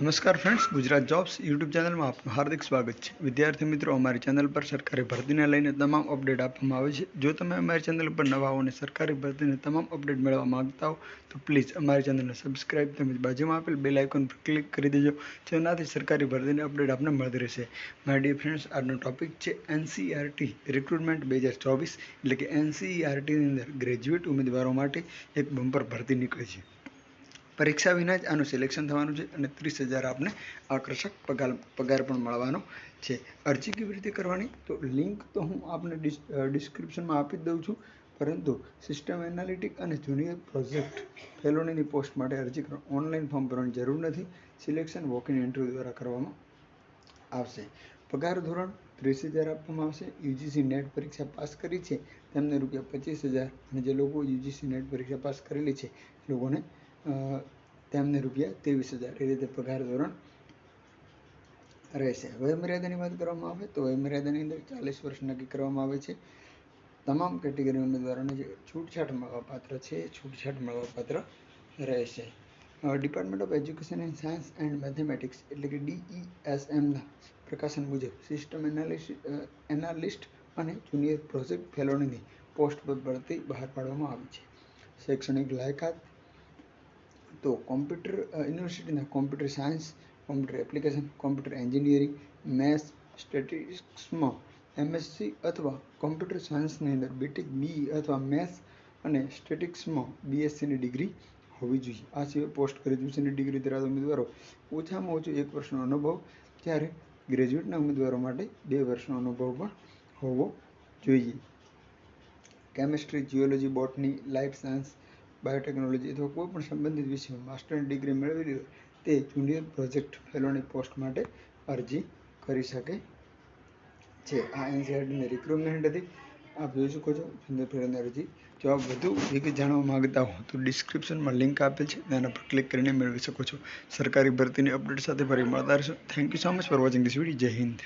નમસ્કાર friends Gujarat jobs YouTube ચેનલમાં આપનું હાર્દિક સ્વાગત છે. વિદ્યાર્થી મિત્રો, અમારી ચેનલ પર સરકારી ભરતીને લઈને તમામ અપડેટ આપવામાં આવે છે. જો તમે અમારી ચેનલ પર નવા હો અને સરકારી ભરતીને તમામ અપડેટ મેળવવા માંગતા હો, તો પ્લીઝ અમારી ચેનલને સબસ્ક્રાઇબ તેમજ બાજુમાં આપેલ બેલ આઇકોન પર ક્લિક કરી દેજો, જેનાથી સરકારી ભરતીની અપડેટ આપને મળતી રહેશે. મારા ડિયર ફ્રેન્ડ્સ આજનો ટોપિક છે એનસીઆરટી રિક્રુટમેન્ટ બે હજાર ચોવીસ, એટલે કે એનસીઆરટીની અંદર ગ્રેજ્યુએટ ઉમેદવારો માટે એક બમ્પર ભરતી નીકળી છે. પરીક્ષા વિના જ આનું સિલેક્શન થવાનું છે અને ત્રીસ હજાર આપને આકર્ષક પગાર પગાર પણ મળવાનો છે. અરજી કેવી રીતે કરવાની? તો લિંક તો હું આપને ડિસ્ક્રિપ્શનમાં આપી જ દઉં છું. પરંતુ સિસ્ટમ એનાલિટિક અને જુનિયર પ્રોજેક્ટ ફેલોનીની પોસ્ટ માટે અરજી કરવા ઓનલાઈન ફોર્મ ભરવાની જરૂર નથી. સિલેક્શન વોક ઇન ઇન્ટરવ્યૂ દ્વારા કરવામાં આવશે. પગાર ધોરણ ત્રીસ હજાર આપવામાં આવશે. યુજીસી નેટ પરીક્ષા પાસ કરી છે. તેમને રૂપિયા પચીસ હજાર અને જે લોકો યુજીસી નેટ પરીક્ષા પાસ કરેલી છે, એ લોકોને તેમને રૂપિયા ત્રેવીસ હજાર એ રીતે પગાર ધોરણ રહેશે. વયમર્યાદાની વાત કરવામાં આવે તો વયમર્યાદાની અંદર ચાલીસ વર્ષ નક્કી કરવામાં આવે છે. તમામ કેટેગરી ઉમેદવારોને જે છૂટછાટ મળવાપાત્ર છે છૂટછાટ મળવાપાત્ર રહેશે. Department of education and science and mathematics એટલે કે ડીઈએસએમના પ્રકાશન મુજબ સિસ્ટમ એનાલિસ્ટ એનાલિસ્ટ અને જુનિયર પ્રોજેક્ટ ફેલોની પોસ્ટ પર ભરતી બહાર પાડવામાં આવી છે. શૈક્ષણિક લાયકાત તો કોમ્પ્યુટર યુનિવર્સિટીના computer science computer application computer engineering maths સ્ટેટિસ્ટિક્સમાં MSc અથવા કોમ્પ્યુટર સાયન્સની અંદર બીટેક બી અથવા મેથ્સ અને સ્ટેટિક્સમાં બીએસસીની ડિગ્રી હોવી જોઈએ. આ સિવાય પોસ્ટ ગ્રેજ્યુએશનની ડિગ્રી ધરાવતા ઉમેદવારો ઓછામાં ઓછું એક વર્ષનો અનુભવ જ્યારે ગ્રેજ્યુએટના ઉમેદવારો માટે બે વર્ષનો અનુભવ પણ હોવો જોઈએ. Chemistry geology botany life science biotechnology અથવા કોઈ પણ સંબંધિત વિષયમાં માસ્ટરની ડિગ્રી મેળવેલી હોય, તે જુનિયર પ્રોજેક્ટ ફેલોની પોસ્ટ માટે અરજી કરી શકે છે. આ એનસીઆરટીની રિક્રુટમેન્ટ હતી. આપ જોઈ શકો છો જુનિયર ફેલોની અરજી જો આપ વધુ વિગત જાણવા માગતા હો તો ડિસ્ક્રિપ્શનમાં લિંક આપેલ છે. તેના પર ક્લિક કરીને મેળવી શકો છો. સરકારી ભરતીની અપડેટ સાથે ફરી મળતા રહેશો. Thank you so much for watching this video જય હિન્દ.